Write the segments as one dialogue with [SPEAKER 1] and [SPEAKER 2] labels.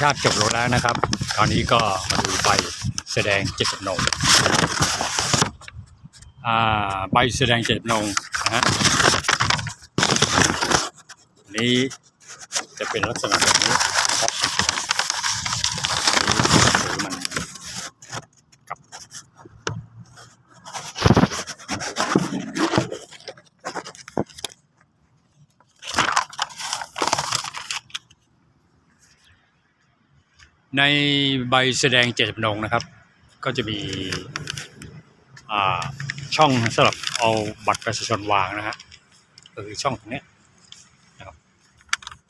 [SPEAKER 1] ชาติจบลงแล้วนะครับ ตอนนี้ก็มาดูใบแสดงเจตจำนงใบแสดงเจตจำนงนะฮะนนี้จะเป็นลักษณะแบบนี้นะครับอันนี้มันกับ ในใบแสดงเจตจำนงนะครับ ก็จะมีช่องสำหรับเอาบัตรประชาชนวางนะฮะก็คือช่องตรงนี้นะครับ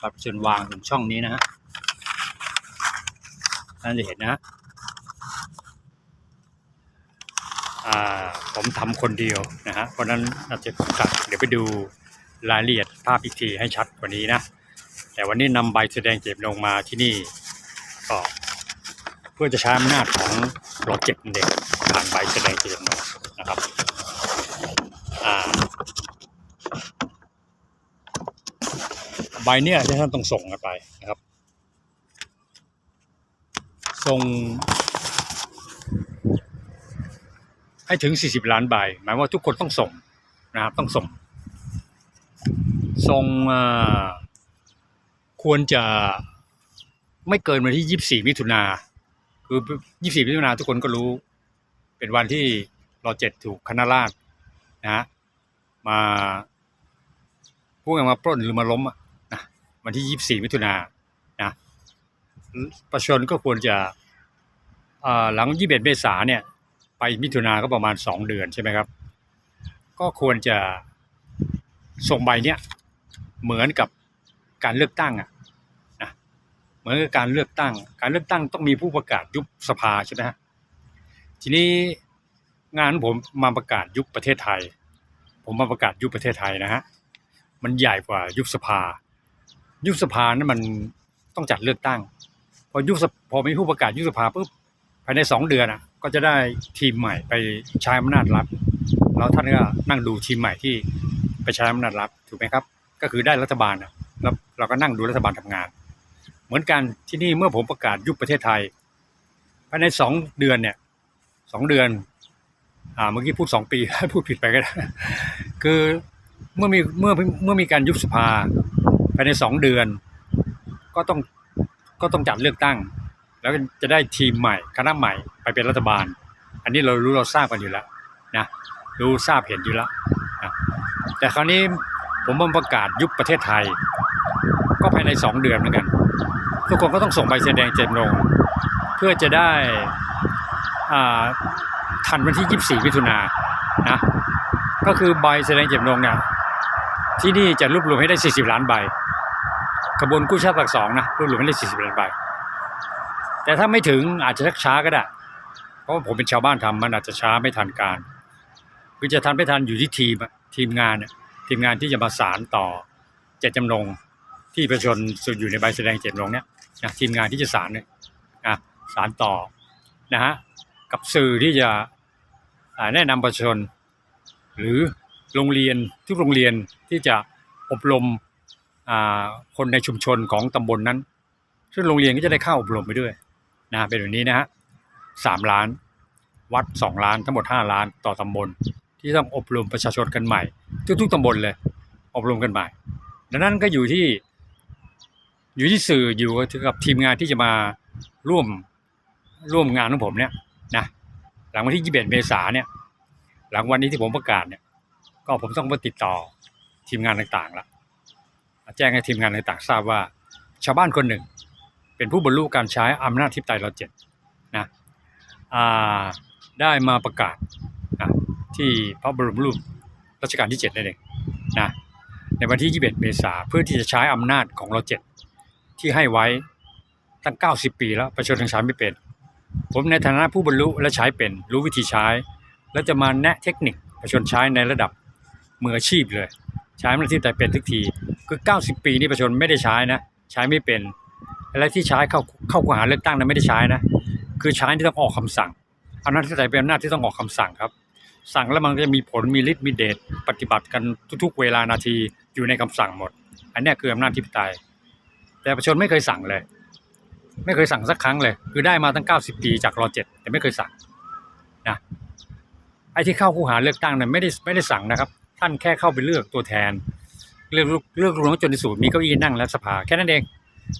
[SPEAKER 1] บัตรประชาชนวางตรงช่องนี้นะฮะท่นจะเห็นนะฮะผมทำคนเดียวนะฮะเพราะนั้นอาจจะตัดเดี๋ยวไปดูรายละเอียดภาพอีกทีให้ชัดกว่านี้นะ แต่วันนี้นำใบแสดงเจตจำนงมาที่นี่ ก็เพื่อจะใช้อำนาจของรถเก็บเด็กผ่านใบแสดงเจตจำนงนะครับใบเนี้ยที่ท่านต้องส่งกันไปนะครับ ส่ง ให้ถึง 40 ล้านใบ หมายว่าทุกคนต้องส่งนะครับต้องส่ง ส่งควรจะ ไม่เกินวันที่24มิถุนาคือ24มิถุนาทุกคนก็รู้ เป็นวันที่รอเจ็ดถูกคณะราษฎรนะมาพูดกันมาปล้นหรือมาล้มนะวันที่24มิถุนานะประชาชนก็ควรจะหลัง21เมษาเนี่ย ไปมิถุนาก็ประมาณ2เดือนใช่ไหมครับ ก็ควรจะส่งใบเนี้ยเหมือนกับการเลือกตั้งอะ เหมือนกับการเลือกตั้ง การเลือกตั้งต้องมีผู้ประกาศยุบสภาใช่ไหมฮะทีนี้งานผมมาประกาศยุบประเทศไทย ผมมาประกาศยุบประเทศไทยนะฮะมันใหญ่กว่ายุบสภา ยุบสภานั้นมันต้องจัดเลือกตั้ง พอยุบพอมีผู้ประกาศยุบสภาปุ๊บภายในสองเดือนอะ ก็จะได้ทีมใหม่ไปใช้อำนาจรัฐแล้วท่านก็นั่งดูทีมใหม่ที่ไปใช้อำนาจรัฐถูกไหมครับ ก็คือได้รัฐบาลอะแล้วเราก็นั่งดูรัฐบาลทำงาน เหมือนกันที่นี่เมื่อผมประกาศยุบประเทศไทยภายในสองเดือนเนี่ยสองเดือน อ่าเมื่อกี้พูดสองปี พูดผิดไปก็ได้คือเมื่อมีเมื่อเมื่อมีการยุบสภาภายในสองเดือน ก็ต้องก็ต้องจัดเลือกตั้ง แล้วจะได้ทีมใหม่คณะใหม่ไปเป็นรัฐบาล อันนี้เรารู้เราทราบกันอยู่แล้วนะรู้ทราบเห็นอยู่แล้วนะแต่คราวนี้ผมมประกาศยุบประเทศไทย ก็ภายในสองเดือนเหมือนกัน ทุกคนก็ต้องส่งใบแสดงเจตจำนงเพื่อจะได้ทันวันที่ 24มิถุนานะก็คือใบแสดงเจตจำนงเนี่ยที่นี่จะรวบรวมให้ได้ 40 ล้านใบกระบวนกู้ชาติภาคสองนะรวบรวมให้ได้ 40 ล้านใบ แต่ถ้าไม่ถึงอาจจะชักช้าก็ได้ เพราะผมเป็นชาวบ้านทำมันอาจจะช้าไม่ทันการคือจะทันไม่ทันอยู่ที่ทีมทีมงานทีมงานที่จะมาสารต่อเจตจำนงที่ประชาชนส่วนอยู่ในใบแสดงเจตจำนงเนี่ย นะทีมงานที่จะสารเนี่ยนะสารต่อนะฮะกับสื่อที่จะแนะนำประชาชน หรือโรงเรียนทุกโรงเรียนที่จะอบรมคนในชุมชนของตำบลนนั้น ซึ่งโรงเรียนก็จะได้เข้าอบรมไปด้วยนะเป็นแบบนี้นะฮะสามล้านวัดสองล้านทั้งหมดห้าล้านต่อตำบล ที่ต้องอบรมประชาชนกันใหม่ ทุกๆตำบลเลย อบรมกันใหม่ ดังนั้นก็อยู่ที่ อยู่ที่สื่ออยู่กับทีมงานที่จะมาร่วมร่วมงานของผมเนี่ยนะหลังวันที่ 21 เมษาเนี่ย หลังวันนี้ที่ผมประกาศเนี่ย ก็ผมต้องมาติดต่อทีมงานต่างๆละแจ้งให้ทีมงานต่างๆทราบว่า ชาวบ้านคนหนึ่ง เป็นผู้บรรลุการใช้อำนาจทิพย์ไตรเราเจ็ดนะได้มาประกาศนะที่พระบรมรูปรัชกาลที่เจ็ดนั่นเองนะในวันที่ 21 เมษาเพื่อที่จะใช้อำนาจของเราเจ็ด ที่ให้ไว้ตั้ง 90 ปีแล้ว ประชาชนใช้ไม่เป็น ผมในฐานะผู้บรรลุและใช้เป็น รู้วิธีใช้ แล้วจะมาแนะเทคนิคประชาชนใช้ในระดับมืออาชีพเลย ใช้มันที่แต่เป็นทุกทีคือ 90 ปีนี่ประชาชนไม่ได้ใช้นะ ใช้ไม่เป็นและที่ใช้เข้าเข้ากูหาเลือกตั้งนั้นไม่ได้ใช้นะ คือใช้ที่ต้องออกคำสั่งอำนาจที่แต่เป็นอำนาจที่ต้องออกคำสั่งครับ สั่งแล้วมันจะมีผลมีฤทธิ์มีเดชปฏิบัติกันทุกๆ เวลานาทีอยู่ในคำสั่งหมด อันนี้คืออำนาจทิพย์ไตย แต่ประชาชนไม่เคยสั่งเลย ไม่เคยสั่งสักครั้งเลย คือได้มาตั้งเก้าสิบปีจากรอเจ็ดแต่ไม่เคยสั่งนะไอ้ที่เข้าคูหาเลือกตั้งเนั้นไม่ได้ไม่ได้สั่งนะครับ ท่านแค่เข้าไปเลือกตัวแทน เลือกเลือกรวมจนในสูตรมีเก้าอี้นั่งและสภาแค่นั้นเอง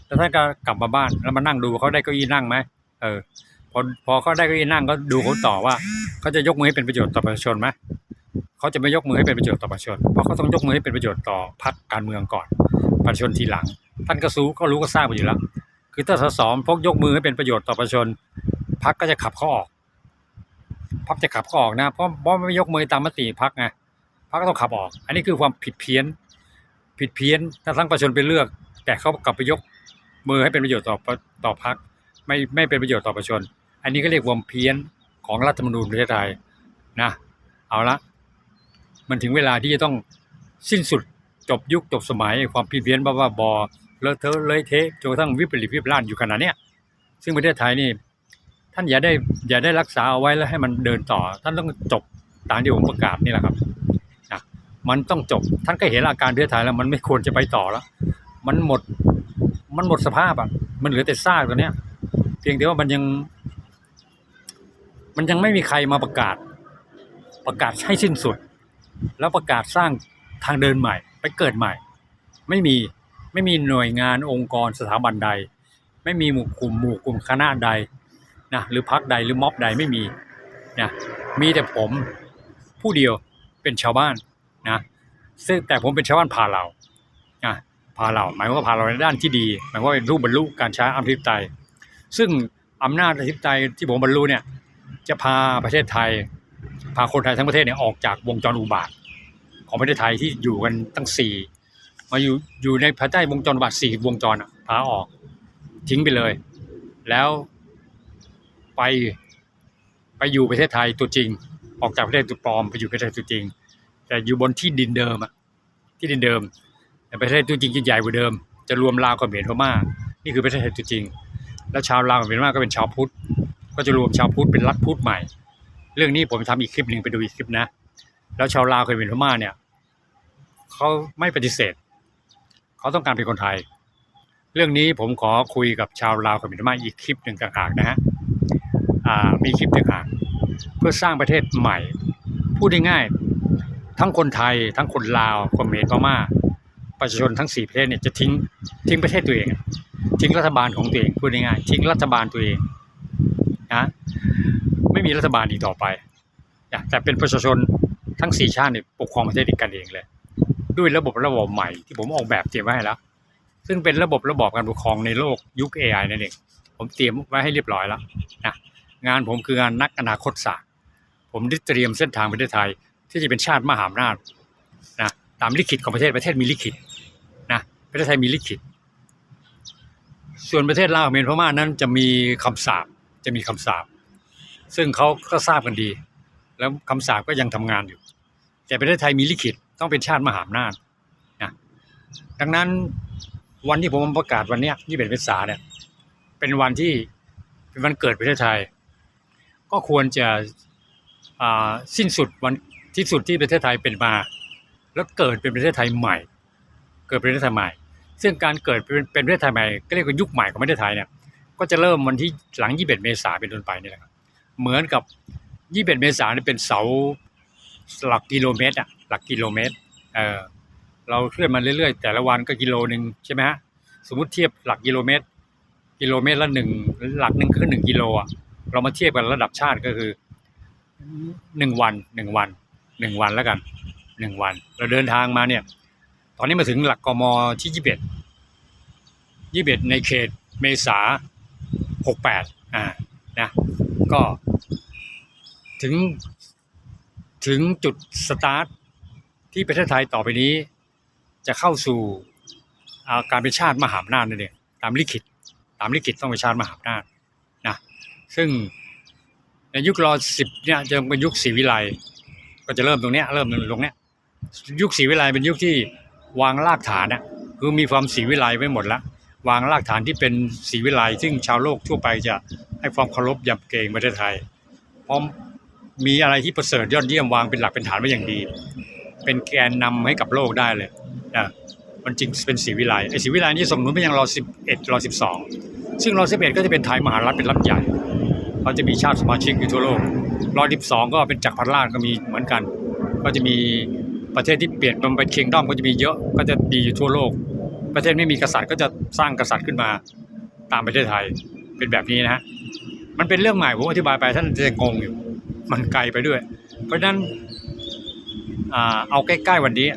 [SPEAKER 1] แล้วท่านก็กลับมาบ้านแล้วมานั่งดูเขาได้เก้าอี้นั่งไหมเออพอพอเขาได้เก้าอี้นั่งก็ดูเขาต่อว่าเขาจะยกมือให้เป็นประโยชน์ต่อประชาชนไหมเขาจะไม่ยกมือให้เป็นประโยชน์ต่อประชาชนเพราะเขาต้องยกมือให้เป็นประโยชน์ต่อพรรคการเมืองก่อน ประชาชนทีหลัง ท่านก็รู้ก็รู้ก็ทราบไปอยู่แล้ว คือถ้าสสพกยกมือให้เป็นประโยชน์ต่อประชาชนพรรคก็จะขับเขาออกพรรคจะขับเขาออกนะเพราะเพราะไม่ยกมือตามมติพรรคไงพรรคก็ต้องขับออก อันนี้คือความผิดเพี้ยน ผิดเพี้ยนถ้าทั้งประชาชนไปเลือก แต่เขากลับไปยกมือให้เป็นประโยชน์ต่อต่อพรรคไม่ไม่เป็นประโยชน์ต่อประชาชน อันนี้ก็เรียกความเพี้ยนของรัฐธรรมนูญประเทศไทยนะเอาละมันถึงเวลาที่จะต้องสิ้นสุดจบยุคจบสมัยความผิดเพี้ยนบ้าบอ เลอะเทอะเลยเทะจนกระทั่งวิปริตวิปลาสอยู่ขนาดเนี้ยซึ่งประเทศไทยนี่ ท่านอย่าได้อย่าได้รักษาเอาไว้แล้วให้มันเดินต่อ ท่านต้องจบตามที่ผมประกาศนี่แหละครับนะมันต้องจบท่านก็เห็นอาการประเทศไทยแล้ว มันไม่ควรจะไปต่อแล้ว มันหมดมันหมดสภาพอะมันเหลือแต่ซากตัวเนี้ยเพียงแต่ว่ามันยัง มันยังไม่มีใครมาประกาศ ประกาศให้สิ้นสุด แล้วประกาศสร้างทางเดินใหม่ ไปเกิดใหม่ ไม่มี ไม่มีหน่วยงานองค์กรสถาบันใด ไม่มีหมู่กลุ่มหมู่กลุ่มคณะใดนะหรือพรรคใดหรือม็อบใดไม่มีนะมีแต่ผมผู้เดียวเป็นชาวบ้านนะซึ่งแต่ผมเป็นชาวบ้านพาเรานะพาเราหมายว่าพาเราในด้านที่ดี หมายว่าเป็นรูปบรรลุการใช้อำนาจธิปไตย ซึ่งอำนาจอธิปไตยที่ผมบรรลุเนี่ยจะพาประเทศไทย พาคนไทยทั้งประเทศเนี่ยออกจากวงจรอุบาท ของประเทศไทยที่อยู่กันตั้งสี่ มาอยู่อยู่ในภายใต้วงจรบาทสี่วงจรอะพาออก ทิ้งไปเลย แล้วไปไปอยู่ประเทศไทยตัวจริง ออกจากประเทศตัวปลอมไปอยู่ประเทศตัวจริง แต่อยู่บนที่ดินเดิมอะที่ดินเดิมแต่ประเทศตัวจริงจะใหญ่กว่าเดิม จะรวมลาวกับเมียนพม่านี่คือประเทศไทยตัวจริง แล้วชาวลาวกับเมียนมาก็เป็นชาวพุทธก็จะรวมชาวพุทธเป็นรัฐพุทธใหม่ เรื่องนี้ผมทำอีกคลิปหนึ่งไปดูอีกคลิปนะ แล้วชาวลาวกับเมียนพม่าเนี่ยเขาไม่ปฏิเสธ เขาต้องการเป็นคนไทย เรื่องนี้ผมขอคุยกับชาวลาวกับเมียนพม่าอีกคลิปหนึ่งต่างหากนะฮะมีคลิปต่างหากเพื่อสร้างประเทศใหม่ พูดง่ายๆทั้งคนไทย ทั้งคนลาวคนเมียนพม่าประชาชนทั้งสี่ประเทศเนี่ยจะทิ้งทิ้งประเทศตัวเอง ทิ้งรัฐบาลของตัวเองพูดง่ายๆทิ้งรัฐบาลตัวเองนะไม่มีรัฐบาลอีกต่อไปแต่เป็นประชาชนทั้งสี่ชาติเนี่ยปกครองประเทศกันเองเลย ด้วยระบบระบบใหม่ที่ผมออกแบบเตรียมไว้ให้แล้ว ซึ่งเป็นระบบระบอบการปกครองในโลกยุค AI นั่นเองผมเตรียมไว้ให้เรียบร้อยแล้วนะงานผมคืองานนักอนาคตศาสตร์ผมได้เตรียมเส้นทางประเทศไทย ที่จะเป็นชาติมหาอำนาจนะตามลิขิตของประเทศประเทศมีลิขิตนะประเทศไทยมีลิขิต ส่วนประเทศลาวเมียนพม่านั้นจะมีคำสาปจะมีคำสาปซึ่งเขาก็ทราบกันดี แล้วคำสาปก็ยังทำงานอยู่ แต่ประเทศไทยมีลิขิต ต้องเป็นชาติมหาอำนาจนะดังนั้นวันที่ผมประกาศวันนี้ยที่เป็นเมษาเนี่ยเป็นวันที่เป็นวันเกิดประเทศไทย ก็ควรจะสิ้นสุดวันที่สุดที่ประเทศไทยเป็นมา แล้วเกิดเป็นประเทศไทยใหม่ เกิดเป็นประเทศไทยใหม่ ซึ่งการเกิดเป็นเป็นประเทศไทยใหม่ก็เรียกว่ายุคใหม่ของประเทศไทยเนี่ยก็จะเริ่มวันที่หลัง 21 เมษาเป็นต้นไปนี่แหละครับเหมือนกับ 21 เมษายนเป็นเสาหลักกิโลเมตรอะ หลักกิโลเมตรเออเราเคลื่อนมาเรื่อยๆ แต่ละวันก็กิโลหนึ่งใช่ไหมฮะสมมติเทียบหลักกิโลเมตร กิโลเมตรละหนึ่งหลักหนึ่งคือหนึ่งกิโลอะเรามาเทียบกันระดับชาติก็คือหนึ่งวันหนึ่งวันหนึ่งวันแล้วกันหนึ่งวัน เราเดินทางมาเนี่ย ตอนนี้มาถึงหลักกมที่ยี่สิบเอ็ดยี่สิบเอ็ดในเขตเมษาหกแปดอ่านะก็ ถึงถึงจุดสตาร์ท ที่ประเทศไทยต่อไปนี้ จะเข้าสู่าการเป็นชาติมหาอำนาจนั่นเองตามลิขิต ตามลิขิตต้องเป็นชาติมหาอำนาจนะซึ่งในยุครอสิบเนี่ยจะเป็นยุคศรีวิไลก็จะเริ่มตรงเนี้ยเริ่มตรงเนี้ยยุคศรีวิไลเป็นยุคที่วางรากฐานน่ะคือมีความศรีวิไลไว้หมดแล้ววางรากฐานที่เป็นศรีวิไลซึ่งชาวโลกทั่วไปจะให้ความเคารพยำเกรงประเทศไทยเพราะมีอะไรที่ประเสริฐยอดเยี่ยมวางเป็นหลักเป็นฐานไว้อย่างดี เป็นแกนนำให้กับโลกได้เลยนะมันจริงเป็นศรีวิไลไอ้ศรีวิไลนี่ส่งนุนไปยังรอสิบเอ็ดรอสิบสองซึ่งร้อยสิบเอ็ดก็จะเป็นไทยมหารัฐเป็นรัฐใหญ่เขาจะมีชาติสมาชิกอยู่ทั่วโลกร้อยสิบสองก็เป็นจักรพรรดิราชก็มีเหมือนกัน ก็จะมีประเทศที่เปลี่ยนมันเป็นคิงด้อมก็จะมีเยอะก็จะดีอยู่ทั่วโลก ประเทศไม่มีกษัตริย์ก็จะสร้างกษัตริย์ขึ้นมาตามประเทศไทยเป็นแบบนี้นะฮะมันเป็นเรื่องใหม่ผมอธิบายไปท่านจะงงอยู่ มันไกลไปด้วย เพราะฉะนั้น เอาใกล้ๆวันนี้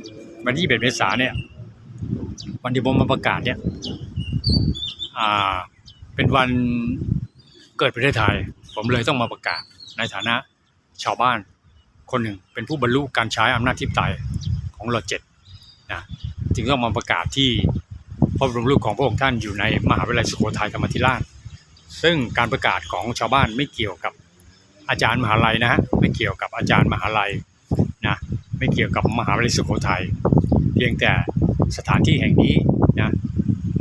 [SPEAKER 1] วันที่21เมษายนเนี่ย วันที่ผมมาประกาศเนี่ยเป็นวันเกิดประเทศไทย ผมเลยต้องมาประกาศในฐานะชาวบ้านคนหนึ่งเป็นผู้บรรลุการใช้อำนาจทิพย์ไตยของรอเจ็ดนะจึงต้องมาประกาศที่พระบรมรูปของพระองค์ท่านอยู่ในมหาวิทยาลัยสุโขทัยธรรมธิราชซึ่งการประกาศของชาวบ้านไม่เกี่ยวกับอาจารย์มหาลัยนะฮะไม่เกี่ยวกับอาจารย์มหาลัยนะ ไม่เกี่ยวกับมหาวิทยาลัยสุโขทัยเพียงแต่สถานที่แห่งนี้นะ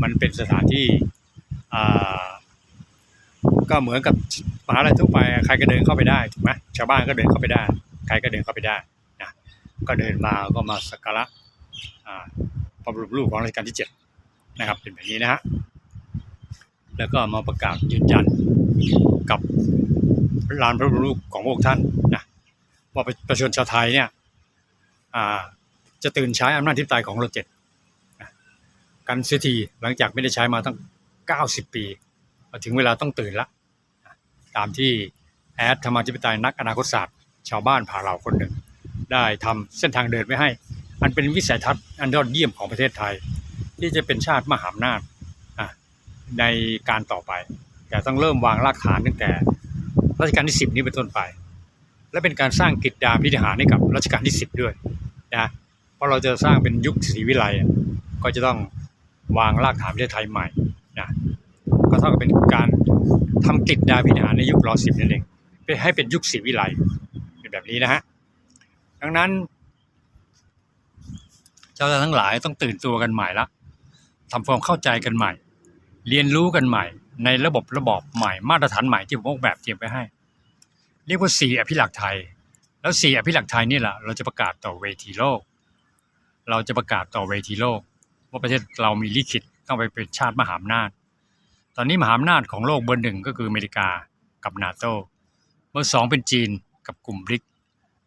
[SPEAKER 1] มันเป็นสถานที่ก็เหมือนกับมหาลัยทั่วไปใครก็เดินเข้าไปได้ถูกไหมชาวบ้านก็เดินเข้าไปได้ ใครก็เดินเข้าไปได้นะก็เดินมาก็มาสักการะพระบรมรูปของรัชกาลที่เจ็ดนะครับเป็นแบบนี้นะฮะแล้วก็มาประกาศยืนยันกับลานพระบรมรูปของพระองค์ท่านนะว่าประชาชนชาวไทยเนี่ย จะตื่นใช้อำนาจทิพย์ไตยของรถเจ็ดกันเสียทีหลังจากไม่ได้ใช้มาตั้ง 90 ปีถึงเวลาต้องตื่นละ ตามที่แอดธรรมาธิปไตยนักอนาคตศาสตร์ ชาวบ้านผ่าเหล่าคนหนึ่ง ได้ทำเส้นทางเดินไว้ให้ อันเป็นวิสัยทัศน์อันยอดเยี่ยมของประเทศไทย ที่จะเป็นชาติมหาอำนาจในการต่อไป แต่ต้องเริ่มวางรากฐานตั้งแต่รัชกาลที่ 10 นี้เป็นต้นไป และเป็นการสร้างกิจดาพิธหารให้กับรัชกาลที่ 10 ด้วย นะเพราะเราจะสร้างเป็นยุคศรีวิไลย์ก็จะต้องวางรากฐานประเทศไทยใหม่นะก็เท่ากับเป็นการทำกิจดาพิธหารในยุครอสิบนั่นเองเพื่อให้เป็นยุคศรีวิไลย์เป็นแบบนี้นะฮะดังนั้นเจ้าทั้งหลายต้องตื่นตัวกันใหม่ละทำความเข้าใจกันใหม่ เรียนรู้กันใหม่ ในระบบระบอบใหม่มาตรฐานใหม่ที่ผมออกแบบเตรียมไปให้ เรียกว่าสี่อภิลักษ์ไทย แล้วสี่อภิลักไทยนี่แหละเราจะประกาศต่อเวทีโลก เราจะประกาศต่อเวทีโลก ว่าประเทศเรามีลิขิตต้องไปเป็นชาติมหาอำนาจ ตอนนี้มหาอำนาจของโลกเบอร์หนึ่งก็คืออเมริกากับนาโตเบอร์สองเป็นจีนกับกลุ่มบริก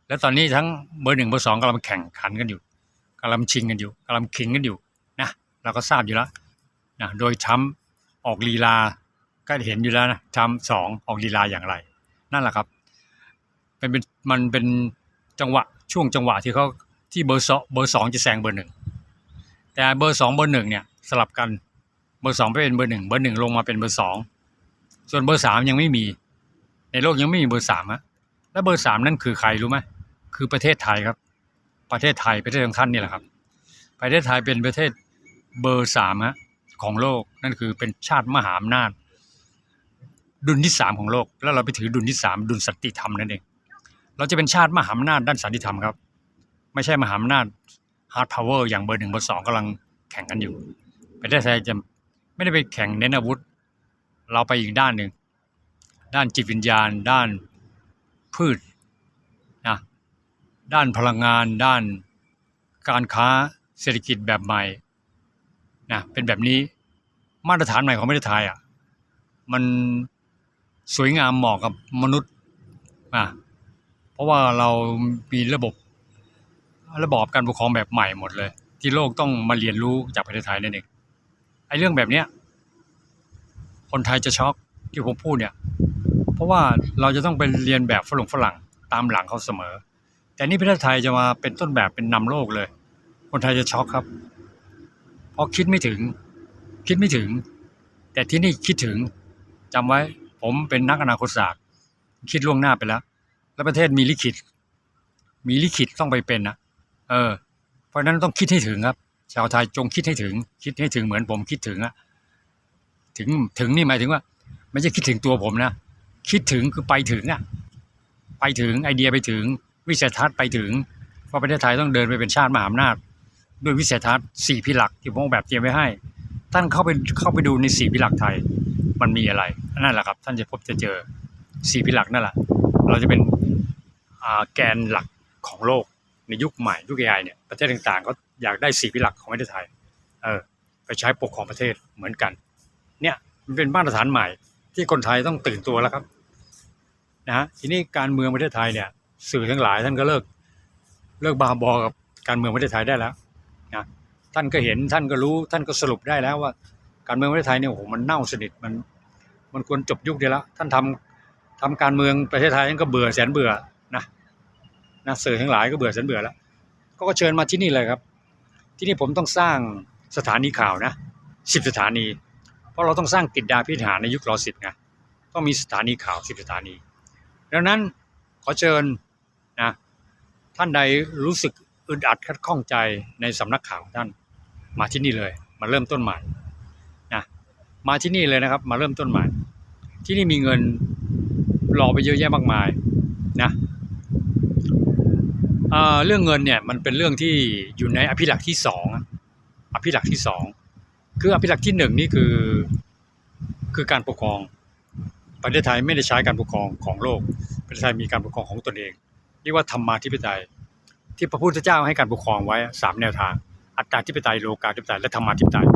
[SPEAKER 1] และตอนนี้ทั้งเบอร์หนึ่งเบอร์สองกำลังแข่งขันกันอยู่กำลังชิงกันอยู่กำลังขิงกันอยู่นะเราก็ทราบอยู่แล้วนะโดยทรัมป์ออกลีลาก็เห็นอยู่แล้วนะทำสองออกลีลาอย่างไร นั่นแหละครับ เป็นเป็นมันเป็นจังหวะช่วงจังหวะที่เขาที่เบอร์สองเบอร์สองจะแซงเบอร์หนึ่งแต่เบอร์สองเบอร์หนึ่งเนี่ยสลับกันเบอร์สองไปเป็นเบอร์หนึ่งเบอร์หนึ่งลงมาเป็นเบอร์สองส่วนเบอร์สามยังไม่มี ในโลกยังไม่มีเบอร์สามอะแล้วเบอร์สามนั่นคือใครรู้ไหมคือประเทศไทยครับ ประเทศไทยประเทศของท่านนี่แหละครับ ประเทศไทยเป็นประเทศเบอร์สามฮะของโลกนั่นคือเป็นชาติมหาอำนาจดุลที่สามของโลก แล้วเราไปถือดุลที่สามดุลสันติธรรมนั่นเอง เราจะเป็นชาติมหาอำนาจด้านสันติธรรมครับ ไม่ใช่มหาอำนาจฮาร์ดพาวเวอร์อย่างเบอร์หนึ่งเบอร์สองกำลังแข่งกันอยู่ประเทศไทยจะไม่ได้ไปแข่งเน้นอาวุธ เราไปอีกด้านหนึ่งด้านจิตวิญญาณ ด้านพืชนะด้านพลังงาน ด้านการค้าเศรษฐกิจแบบใหม่นะเป็นแบบนี้มาตรฐานใหม่ของประเทศไทยอะมันสวยงามเหมาะกับมนุษย์อะ เพราะว่าเรามีระบบ ระบอบการปกครองแบบใหม่หมดเลย ที่โลกต้องมาเรียนรู้จากประเทศไทยนั่นเองไอ้เรื่องแบบเนี้ยคนไทยจะช็อกที่ผมพูดเนี่ย เพราะว่าเราจะต้องไปเรียนแบบฝรั่งฝรั่งตามหลังเขาเสมอ แต่นี่ประเทศไทยจะมาเป็นต้นแบบเป็นนำโลกเลย คนไทยจะช็อกครับเพราะคิดไม่ถึง คิดไม่ถึง แต่ที่นี่คิดถึงจำไว้ผมเป็นนักอนาคตศาสตร์ คิดล่วงหน้าไปแล้ว แล้วประเทศมีลิขิต มีลิขิตต้องไปเป็นนะเออ เพราะฉะนั้นต้องคิดให้ถึงครับ ชาวไทยจงคิดให้ถึง คิดให้ถึงเหมือนผมคิดถึงอะถึงถึงนี่หมายถึงว่า ไม่ใช่คิดถึงตัวผมนะคิดถึงคือไปถึงอะไปถึงไอเดียไปถึง วิสัยทัศน์ไปถึงว่าประเทศไทยต้องเดินไปเป็นชาติมหาอำนาจ ด้วยวิสัยทัศน์สี่พิหลักที่ผมออกแบบเตรียมไว้ให้ท่านเข้าไปเข้าไปดูในสี่พิหลักไทยมันมีอะไรนั่นแหละครับ ท่านจะพบจะเจอสี่พิหลักนั่นแหละเราจะเป็น แกนหลักของโลกในยุคใหม่ยุค AI เนี่ยประเทศต่างๆ ก็อยากได้สี่พิหลักของประเทศไทยเออไปใช้ปกครองประเทศเหมือนกัน เนี่ยมันเป็นมาตรฐานใหม่ที่คนไทยต้องตื่นตัวแล้วครับนะฮะทีนี้การเมืองประเทศไทยเนี่ย สื่อทั้งหลายท่านก็เลิกเลิกบาบอกับการเมืองประเทศไทยได้แล้วนะท่านก็เห็นท่านก็รู้ท่านก็สรุปได้แล้วว่า การเมืองประเทศไทยเนี่ยโอ้โหมันเน่าสนิทมันมันควรจบยุคได้แล้วท่านทำทำการเมืองประเทศไทยท่านก็เบื่อแสนเบื่อ นะสื่อทั้งหลายก็เบื่อแสนเบื่อแล้วก็เชิญมาที่นี่เลยครับ ที่นี่ผมต้องสร้างสถานีข่าวนะสิบสถานี เพราะเราต้องสร้างติดดาพิธานในยุครอสิบไงต้องมีสถานีข่าวสิบสถานี ดังนั้นขอเชิญนะท่านใดรู้สึกอึดอัดคัดข้องใจในสำนักข่าวท่านมาที่นี่เลย มาเริ่มต้นใหม่นะมาที่นี่เลยนะครับ มาเริ่มต้นใหม่ ที่นี่มีเงินรอไปเยอะแยะมากมายนะ เรื่องเงินเนี่ยมันเป็นเรื่องที่อยู่ในอภิลักษ์ที่สองอภิลักษ์ที่สองคืออภิลักษ์ที่หนึ่งนี่คือคือการปกครอง ประเทศไทยไม่ได้ใช้การปกครองของโลก ประเทศไทยมีการปกครองของตนเองเรียกว่าธรรมาธิปไตย ที่พระพุทธเจ้าให้การปกครองไว้สามแนวทาง อัตตาธิปไตยโลกาธิปไตยและธรรมาธิปไตย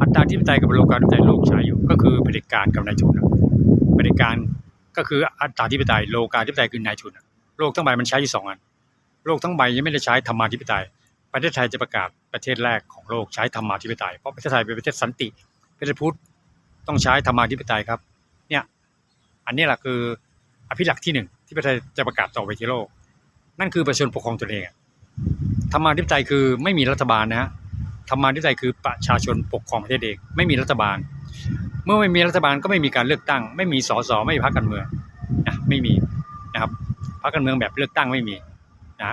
[SPEAKER 1] อัตตาธิปไตยกับโลกาธิปไตยโลกใช้อยู่ ก็คือเผด็จการกับนายทุนเผด็จการก็คืออัตตาธิปไตยโลกาธิปไตยคือนายทุนโลกทั้งใบมันใช้อยู่สองอัน โลกทั้งใบยังไม่ได้ใช้ธรรมาธิปไตย ประเทศไทยจะประกาศประเทศแรกของโลกใช้ธรรมาธิปไตย เพราะประเทศไทยเป็นประเทศสันติประเทศพุทธต้องใช้ธรรมาธิปไตยครับเนี่ยอันนี้แหละคืออภิลักษ์ที่หนึ่งที่ประเทศไทยจะประกาศต่อไปที่โลก นั่นคือประชาชนปกครองตนเองธรรมาธิปไตยคือไม่มีรัฐบาลนะฮะธรรมาธิปไตยคือประชาชนปกครองประเทศเองไม่มีรัฐบาล เมื่อไม่มีรัฐบาลก็ไม่มีการเลือกตั้ง ไม่มีสสไม่มีพรรคการเมืองนะไม่มีนะครับพรรคการเมืองแบบเลือกตั้งไม่มี นะ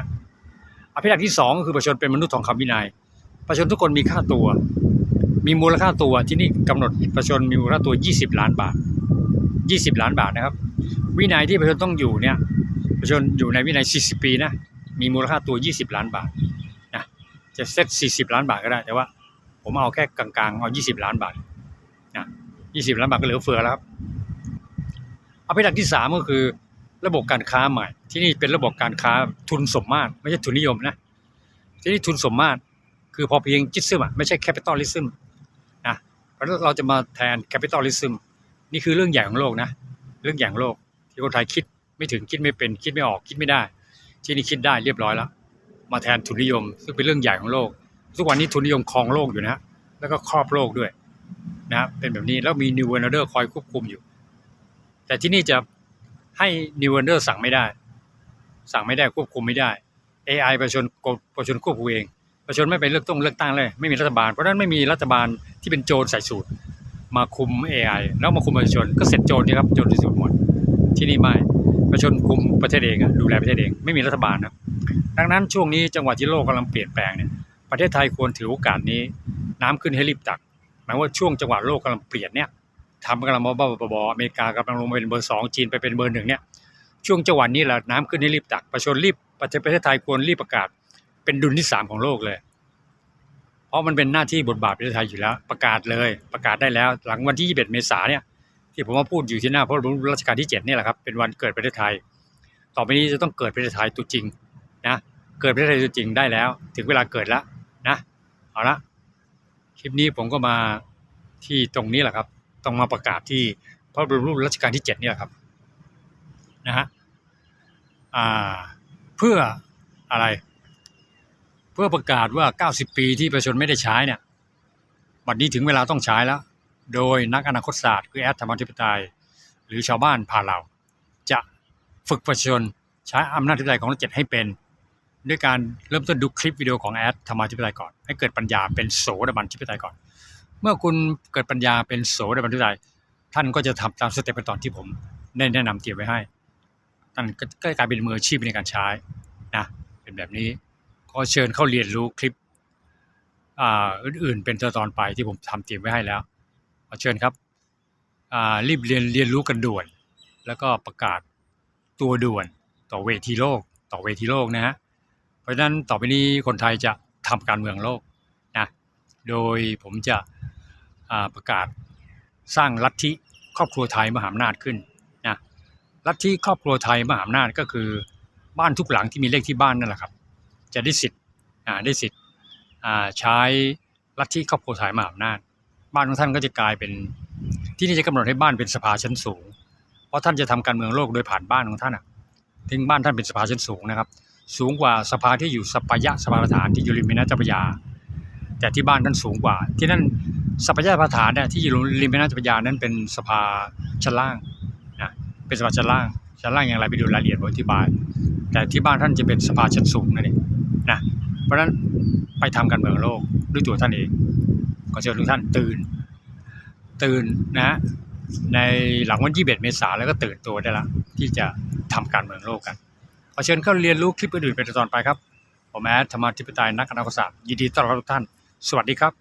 [SPEAKER 1] อภิลักษ์ที่สองก็คือประชาชนเป็นมนุษย์ทองคำวินัย ประชาชนทุกคนมีค่าตัว มีมูลค่าตัวที่นี่กำหนดประชาชนมีมูลค่าตัว 20 ล้านบาท 20 ล้านบาทนะครับ วินัยที่ประชาชนต้องอยู่เนี่ยประชาชนอยู่ในวินัย 40 ปีนะมีมูลค่าตัว 20 ล้านบาทนะจะเซ็ต40 ล้านบาทก็ได้แต่ว่า ผมเอาแค่กลางๆเอา 20 ล้านบาทนะ20 ล้านบาทก็เหลือเฟือแล้วครับอภิลักษ์ที่3ก็คือ ระบบการค้าใหม่ ที่นี่เป็นระบบการค้าทุนสมมาตรไม่ใช่ทุนนิยมนะ ที่นี่ทุนสมมาตรคือพอเพียงจิตซึมอะไม่ใช่แคปิตอลิซึมนะเพราะเราจะมาแทนแคปิตอลิซึมนี่คือเรื่องใหญ่ของโลกนะ เรื่องใหญ่ของโลก ที่คนไทยคิดไม่ถึงคิดไม่เป็นคิดไม่ออกคิดไม่ได้ ที่นี่คิดได้เรียบร้อยแล้ว มาแทนทุนนิยม ซึ่งเป็นเรื่องใหญ่ของโลก ทุกวันนี้ทุนนิยมครองโลกอยู่นะแล้วก็ครอบโลกด้วยนะฮะเป็นแบบนี้แล้วมีนิวเวนเดอร์คอยควบคุมอยู่ แต่ที่นี่จะ ให้นิวเวนเดอร์สั่งไม่ได้ สั่งไม่ได้ควบคุมไม่ได้ AI ประชาชนประชาชนควบคุมเอง ประชาชนไม่ไปเลือกต้องเลือกตั้งเลย ไม่มีรัฐบาล เพราะนั้นไม่มีรัฐบาลที่เป็นโจรใส่สูตร มาคุม AI แล้วมาคุมประชาชนก็เสร็จโจรนี่ครับโจรที่สุดหมด ที่นี่ไม่ประชาชนคุมประเทศเองดูแลประเทศเองไม่มีรัฐบาลนะดังนั้นช่วงนี้จังหวะที่โลกกำลังเปลี่ยนแปลงเนี่ยประเทศไทยควรถือโอกาสนี้ น้ำขึ้นให้รีบตักหมายว่าช่วงจังหวะโลกกำลังเปลี่ยนเนี่ย ทำกำลังบ้าๆบอๆอเมริกากำลังลงมาเป็นเบอร์สองจีนไปเป็นเบอร์หนึ่งเนี่ยช่วงจังหวะนี้แหละน้ำขึ้นให้รีบตักประชาชนรีบประเทศประเทศไทยควรรีบประกาศ เป็นดุลที่สามของโลกเลย เพราะมันเป็นหน้าที่บทบาทประเทศไทยอยู่แล้ว ประกาศเลยประกาศได้แล้ว หลังวันที่ 21 เมษาเนี่ยที่ผมมาพูดอยู่ที่หน้าพระบรมรัชกาลที่7นี่แหละครับเป็นวันเกิดประเทศไทย ต่อไปนี้จะต้องเกิดประเทศไทยตัวจริงนะเกิดประเทศไทยตัวจริงได้แล้ว ถึงเวลาเกิดแล้วนะเอาละคลิปนี้ผมก็มาที่ตรงนี้แหละครับ ต้องมาประกาศที่พระบรมรัชกาลที่7นี่แหละครับนะฮะเพื่ออะไร เพื่อประกาศว่า 90 ปีที่ประชาชนไม่ได้ใช้เนี่ยบัดนี้ถึงเวลาต้องใช้แล้ว โดยนักอนาคตศาสตร์คือแอดธรรมธิปไตย หรือชาวบ้านผ่าเราจะฝึกประชาชนใช้อำนาจธิปไตยของรัฐเจ็ดให้เป็น ด้วยการเริ่มต้นดูคลิปวิดีโอของแอดธรรมธิปไตยก่อน ให้เกิดปัญญาเป็นโสดาบันธิปไตยก่อน เมื่อคุณเกิดปัญญาเป็นโสดาบันธิปไตยท่านก็จะทำตามสเต็ปตอนที่ผมได้แนะนำเตรียมไว้ให้ ท่านก็กลายเป็นมืออาชีพในการใช้นะเป็นแบบนี้ขอเชิญเข้าเรียนรู้คลิปอ่าอื่นๆ เป็นตอนไปที่ผมทำเตรียมไว้ให้แล้วขอเชิญครับอ่ารีบเรียนเรียนรู้กันด่วน แล้วก็ประกาศตัวด่วนต่อเวทีโลก ต่อเวทีโลกนะฮะเพราะฉะนั้นต่อไปนี้คนไทยจะทำการเมืองโลก โดยผมจะประกาศสร้างลัทธิครอบครัวไทยมหาอำนาจขึ้นนะลัทธิครอบครัวไทยมหาอำนาจก็คือบ้านทุกหลังที่มีเลขที่บ้านนั่นแหละครับ จะได้สิทธิ์ได้สิทธิ์ใช้ลัทธิครอบครัวไทยมหาอำนาจ บ้านของท่านก็จะกลายเป็นที่นี่จะกำหนดให้บ้านเป็นสภาชั้นสูง เพราะท่านจะทำการเมืองโลกโดยผ่านบ้านของท่านอะถึงบ้านท่านเป็นสภาชั้นสูงนะครับ สูงกว่าสภาที่อยู่สปายะสภาประธานที่อยู่ริมแม่น้ำเจ้าพระยา แต่ที่บ้านท่านสูงกว่า ที่นั่นสปายะประธานเนี่ยที่อยู่ริมแม่น้ำเจ้าพระยานั้นเป็นสภาชั้นล่างนะเป็นสภาชั้นล่างชั้นล่างอย่างไรไปดูรายละเอียดบนที่บ้านแต่ที่บ้านท่านจะเป็นสภาชั้นสูงนั่นเองนะเพราะฉะนั้นไปทำการเมืองโลกด้วยตัวท่านเองขอเชิญทุกท่านตื่น ตื่นนะฮะในหลังวันที่21เมษาแล้วก็ตื่นตัวได้ละที่จะทำการเมืองโลกกันขอเชิญเข้าเรียนรู้คลิปอื่นๆเป็นตอนไปครับผมแอดธรรมาธิปไตยนักอนาคตศาสตร์ยินดีต้อนรับทุกท่าน สวัสดีครับ